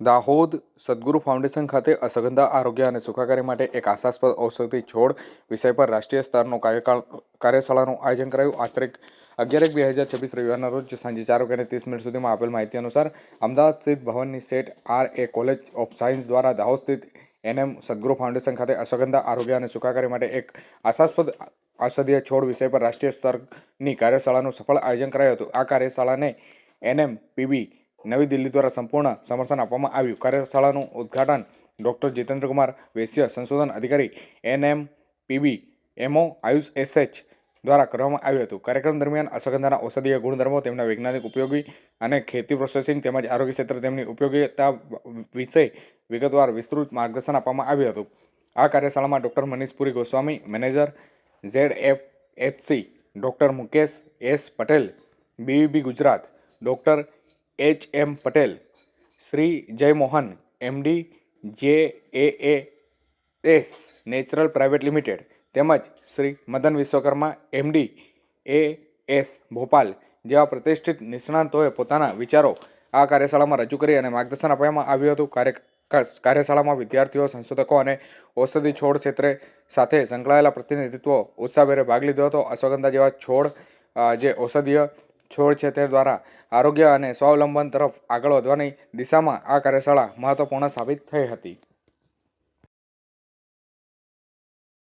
દાહોદ સદગુરુ ફાઉન્ડેશન ખાતે અસગંધા આરોગ્ય અને સુખાકારી માટે એક આશાસ્પદ ઔષધિ છોડ વિષય પર રાષ્ટ્રીય સ્તરનો કાર્યકાળ કાર્યશાળાનું આયોજન કરાયું. આ તારીખ અગિયાર એક બે હજાર છવ્વીસ રવિવારના રોજ સાંજે ચાર વાગ્યાને ત્રીસ મિનિટ સુધીમાં આપેલ માહિતી અનુસાર અમદાવાદ સ્થિત ભવનની set R A college of science દ્વારા દાહોદ સ્થિત એનએમ સદગુરુ ફાઉન્ડેશન ખાતે અશ્વગંધા આરોગ્ય અને સુખાકારી માટે એક આશાસ્પદ ઔષધીય છોડ વિષય પર રાષ્ટ્રીય સ્તરની કાર્યશાળાનું સફળ આયોજન કરાયું હતું. આ કાર્યશાળાને એનએમ પીબી નવી દિલ્હી દ્વારા સંપૂર્ણ સમર્થન આપવામાં આવ્યું. કાર્યશાળાનું ઉદ્ઘાટન ડૉક્ટર જીતેન્દ્રકુમાર વૈશ્ય સંશોધન અધિકારી NM PB MO AYUSH SH દ્વારા કરવામાં આવ્યું હતું. કાર્યક્રમ દરમિયાન અશ્વગંધાના ઔષધીય ગુણધર્મો, તેમના વૈજ્ઞાનિક ઉપયોગી અને ખેતી પ્રોસેસિંગ તેમજ આરોગ્ય ક્ષેત્રે તેમની ઉપયોગિતા વિશે વિગતવાર વિસ્તૃત માર્ગદર્શન આપવામાં આવ્યું હતું. આ કાર્યશાળામાં doctor Manishpuri Goswami, manager Z F HC doctor Mukesh S Patel BVB Gujarat doctor H M Patel, Shri Jaymohan MD J A A S natural private limited, તેમજ Shri Madan Vishwakarma MD A S Bhopal જેવા પ્રતિષ્ઠિત નિષ્ણાંતોએ પોતાના વિચારો આ કાર્યશાળામાં રજૂ કરી અને માર્ગદર્શન આપવામાં આવ્યું હતું. કાર્ય કાર્યશાળામાં વિદ્યાર્થીઓ, સંશોધકો અને ઔષધિ છોડ ક્ષેત્રે સાથે સંકળાયેલા પ્રતિનિધિત્વો ઉત્સાહભેરે ભાગ લીધો હતો. અશ્વગંધા જેવા છોડ જે ઔષધીય છોડ છે તે દ્વારા આરોગ્ય અને સ્વાવલંબન તરફ આગળ વધવાની દિશામાં આ કાર્યશાળા મહત્વપૂર્ણ સાબિત થઈ હતી.